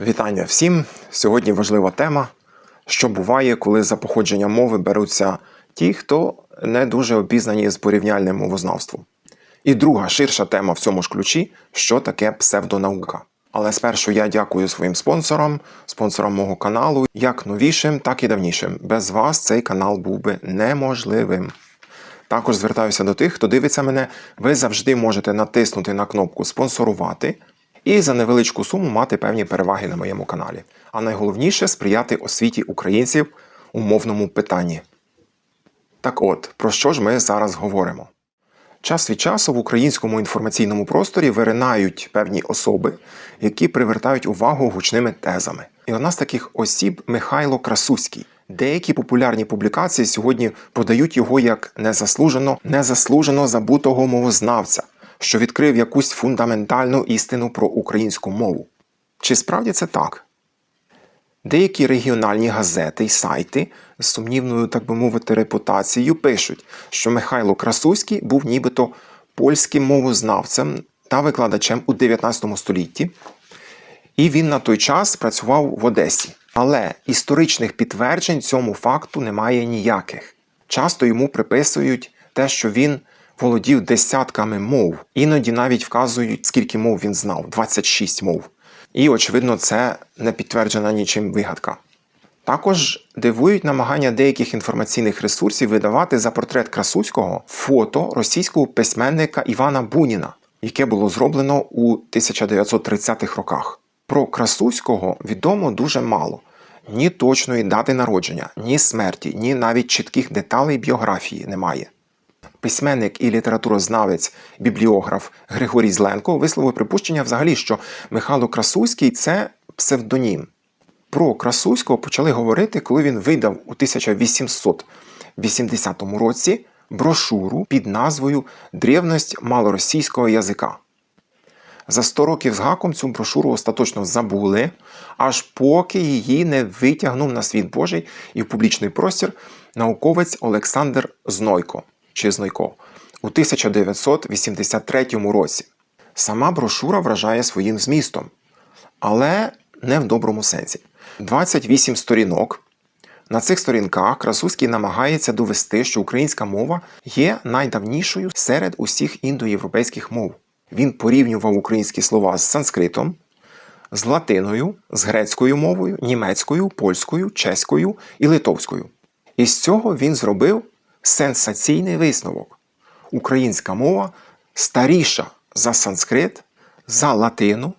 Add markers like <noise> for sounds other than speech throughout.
Вітання всім! Сьогодні важлива тема, що буває, коли за походження мови беруться ті, хто не дуже обізнані з порівняльним мовознавством. І друга ширша тема в цьому ж ключі, що таке псевдонаука. Але спершу я дякую своїм спонсорам, спонсорам мого каналу, як новішим, так і давнішим. Без вас цей канал був би неможливим. Також звертаюся до тих, хто дивиться мене. Ви завжди можете натиснути на кнопку спонсорувати і за невеличку суму мати певні переваги на моєму каналі. А найголовніше сприяти освіті українців у мовному питанні. Так от, про що ж ми зараз говоримо? Час від часу в українському інформаційному просторі виринають певні особи, які привертають увагу гучними тезами. І одна з таких осіб Михайло Красуський. Деякі популярні публікації сьогодні подають його як незаслужено, незаслужено забутого мовознавця, що відкрив якусь фундаментальну істину про українську мову. Чи справді це так? Деякі регіональні газети й сайти з сумнівною, так би мовити, репутацією пишуть, що Михайло Красуський був нібито польським мовознавцем та викладачем у 19 столітті, і він на той час працював в Одесі. Але історичних підтверджень цьому факту немає ніяких. Часто йому приписують те, що він володів десятками мов, іноді навіть вказують, скільки мов він знав 26 мов. І, очевидно, це не підтверджена нічим вигадка. Також дивують намагання деяких інформаційних ресурсів видавати за портрет Красуцького фото російського письменника Івана Буніна, яке було зроблено у 1930-х роках. Про Красуцького відомо дуже мало. Ні точної дати народження, ні смерті, ні навіть чітких деталей біографії немає. Письменник і літературознавець, бібліограф Григорій Зленко висловив припущення взагалі, що Михайло Красуський це псевдонім. Про Красуського почали говорити, коли він видав у 1880 році брошуру під назвою Древність малоросійського язика. За 100 років з гаком цю брошуру остаточно забули, аж поки її не витягнув на світ Божий і в публічний простір науковець Олександр Знойко чи Знойко у 1983 році. Сама брошура вражає своїм змістом, але не в доброму сенсі. 28 сторінок. На цих сторінках Красуський намагається довести, що українська мова є найдавнішою серед усіх індоєвропейських мов. Він порівнював українські слова з санскритом, з латиною, з грецькою мовою, німецькою, польською, чеською і литовською. І з цього він зробив сенсаційний висновок. Українська мова старіша за санскрит, за латину,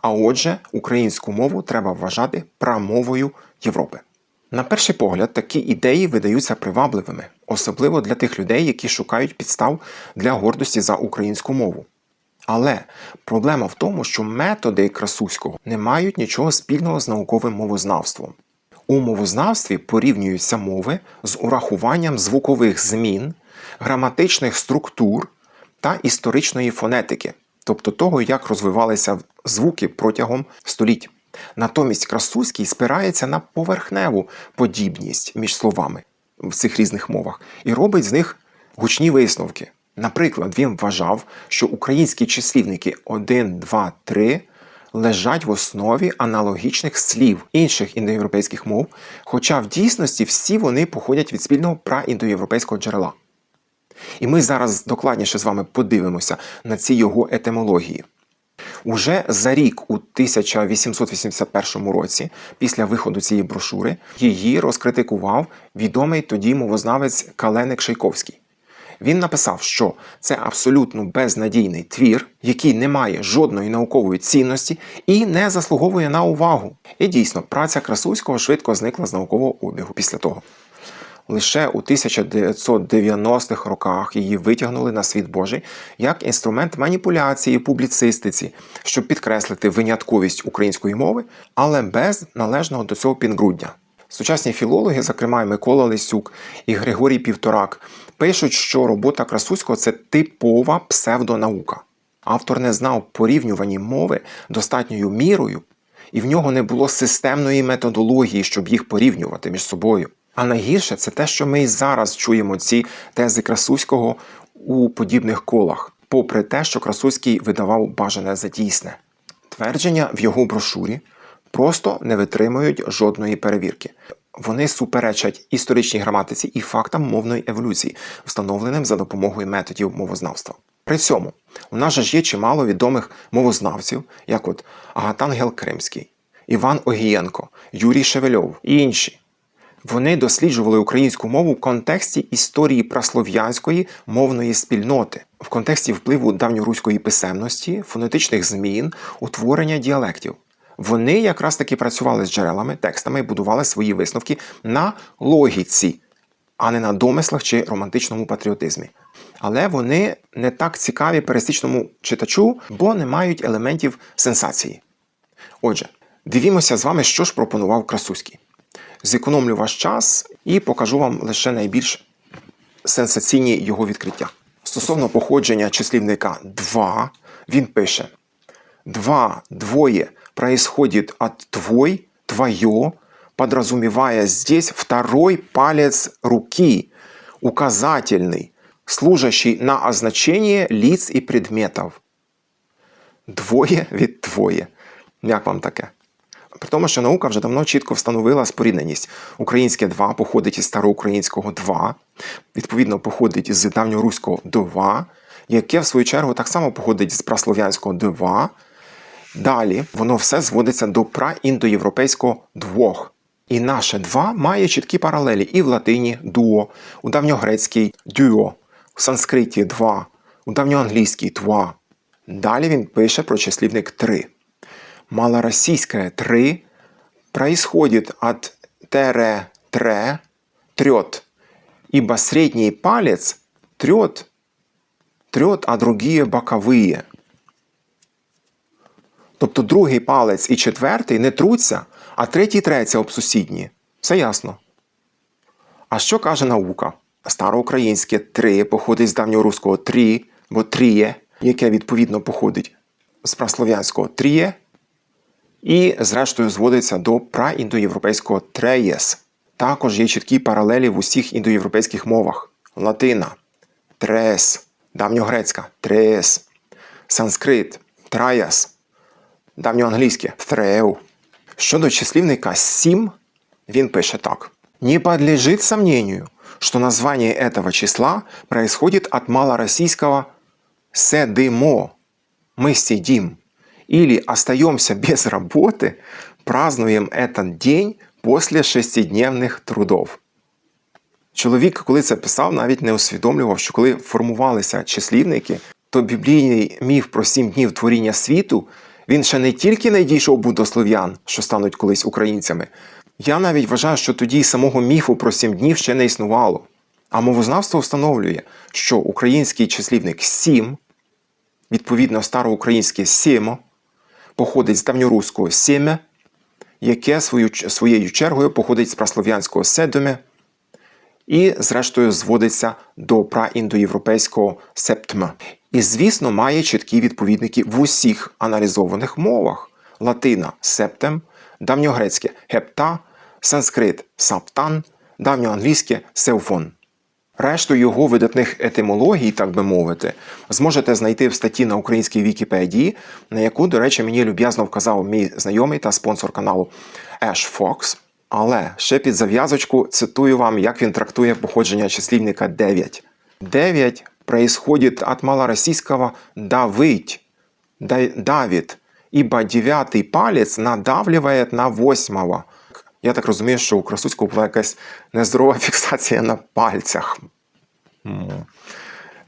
а отже, українську мову треба вважати прамовою Європи. На перший погляд, такі ідеї видаються привабливими, особливо для тих людей, які шукають підстав для гордості за українську мову. Але проблема в тому, що методи Красуського не мають нічого спільного з науковим мовознавством. У мовознавстві порівнюються мови з урахуванням звукових змін, граматичних структур та історичної фонетики, тобто того, як розвивалися звуки протягом століть. Натомість Красуський спирається на поверхневу подібність між словами в цих різних мовах і робить з них гучні висновки. Наприклад, він вважав, що українські числівники 1, 2, 3 лежать в основі аналогічних слів інших індоєвропейських мов, хоча в дійсності всі вони походять від спільного праіндоєвропейського джерела. І ми зараз докладніше з вами подивимося на ці його етимології. Уже за рік у 1881 році, після виходу цієї брошури, її розкритикував відомий тоді мовознавець Каленик Шейковський. Він написав, що це абсолютно безнадійний твір, який не має жодної наукової цінності і не заслуговує на увагу. І дійсно, праця Красуського швидко зникла з наукового обігу після того. Лише у 1990-х роках її витягнули на світ Божий як інструмент маніпуляції публіцистиці, щоб підкреслити винятковість української мови, але без належного до цього підґрунтя. Сучасні філологи, зокрема Микола Лисюк і Григорій Півторак, пишуть, що робота Красуського це типова псевдонаука. Автор не знав порівнювані мови достатньою мірою, і в нього не було системної методології, щоб їх порівнювати між собою. А найгірше це те, що ми і зараз чуємо ці тези Красуського у подібних колах, попри те, що Красуський видавав бажане за дійсне. Твердження в його брошурі просто не витримують жодної перевірки. Вони суперечать історичній граматиці і фактам мовної еволюції, встановленим за допомогою методів мовознавства. При цьому у нас же ж є чимало відомих мовознавців, як от Агатангел Кримський, Іван Огієнко, Юрій Шевельов і інші. Вони досліджували українську мову в контексті історії праслов'янської мовної спільноти, в контексті впливу давньоруської писемності, фонетичних змін, утворення діалектів. Вони якраз таки працювали з джерелами, текстами і будували свої висновки на логіці, а не на домислах чи романтичному патріотизмі. Але вони не так цікаві пересічному читачу, бо не мають елементів сенсації. Отже, дивімося з вами, що ж пропонував Красуський. Зекономлю ваш час і покажу вам лише найбільш сенсаційні його відкриття. Стосовно походження числівника 2, він пише: Два, двое происходит от твой, твое, подразумевая здесь второй палец руки, указательный, служащий на означение лиц и предметов. Двоє від твоє. Як вам таке? При тому, що наука вже давно чітко встановила спорідненість. Українське два походить із староукраїнського два, відповідно, походить із давньоруського два, яке в свою чергу так само походить з праслов'янського два. Далі воно все зводиться до праіндоєвропейського двох. І наше два має чіткі паралелі і в латині дуо, у давньогрецькій дюо, у санскриті два, у давньоанглійській тва. Далі він пише про числівник 3. Малороссийское «три» происходит от тере «тре» трет, ибо средний палец трет, трет, а другие боковые. Тобто другий палець і четвертий не труться, а третій треться об сусідні. Все ясно. А що каже наука? Староукраїнське три походить з давньоруського трі, бо тріє, яке відповідно походить з праслов'янського тріє, і, зрештою, зводиться до праіндоєвропейського треєс. Також є чіткі паралелі в усіх індоєвропейських мовах: латина трес, давньогрецька трес, санскрит траяс, давньоанглійське треу. Щодо числівника сім, він пише так: Не подлежит сомнению, что название этого числа происходит от малороссийского «седимо» – «мы сидим» или остаемся без работы, празднуем этот день после шестидневних трудов. Чоловік, коли це писав, навіть не усвідомлював, що коли формувалися числівники, то біблійний міф про сім днів творіння світу він ще не тільки не дійшов був до слов'ян, що стануть колись українцями. Я навіть вважаю, що тоді й самого міфу про сім днів ще не існувало. А мовознавство встановлює, що український числівник сім, відповідно староукраїнське сімо, походить з давньоруського сєме, яке свою, своєю чергою походить з праслов'янського седоме і, зрештою, зводиться до праіндоєвропейського септма. І, звісно, має чіткі відповідники в усіх аналізованих мовах: латина септем, давньогрецьке гепта, санскрит саптан, давньоанглійське сеуфон. Решту його видатних етимологій, так би мовити, зможете знайти в статті на українській Вікіпедії, на яку, до речі, мені люб'язно вказав мій знайомий та спонсор каналу Еш Фокс. Але ще під зав'язочку цитую вам, як він трактує походження числівника 9. 9 происходит от малороссийского «давыть», «да- «давит», ибо девятый палец надавливает на восьмого. Я так розумію, що у Красуцького була якась нездорова <laughs> фіксація на пальцях.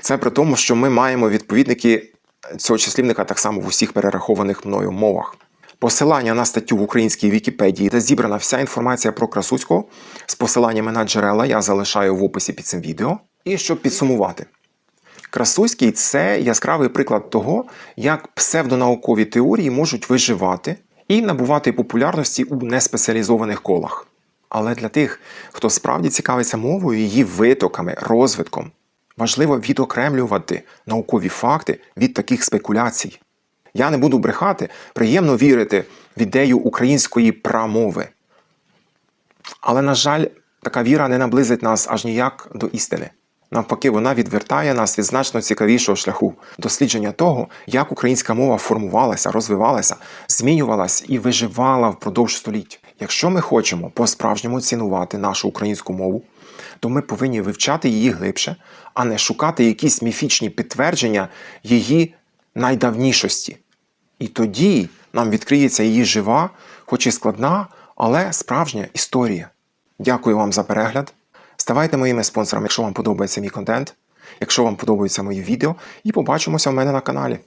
Це при тому, що ми маємо відповідники цього числівника так само в усіх перерахованих мною мовах. Посилання на статтю в українській Вікіпедії, де зібрана вся інформація про Красуцького з посиланнями на джерела я залишаю в описі під цим відео. І щоб підсумувати, Красуський це яскравий приклад того, як псевдонаукові теорії можуть виживати і набувати популярності у неспеціалізованих колах. Але для тих, хто справді цікавиться мовою, її витоками, розвитком, важливо відокремлювати наукові факти від таких спекуляцій. Я не буду брехати, приємно вірити в ідею української прамови. Але, на жаль, така віра не наблизить нас аж ніяк до істини. Навпаки, вона відвертає нас від значно цікавішого шляху дослідження того, як українська мова формувалася, розвивалася, змінювалася і виживала впродовж століть. Якщо ми хочемо по-справжньому цінувати нашу українську мову, то ми повинні вивчати її глибше, а не шукати якісь міфічні підтвердження її найдавнішості. І тоді нам відкриється її жива, хоч і складна, але справжня історія. Дякую вам за перегляд. Ставайте моїми спонсорами, якщо вам подобається мій контент, якщо вам подобаються мої відео, і побачимося в мене на каналі.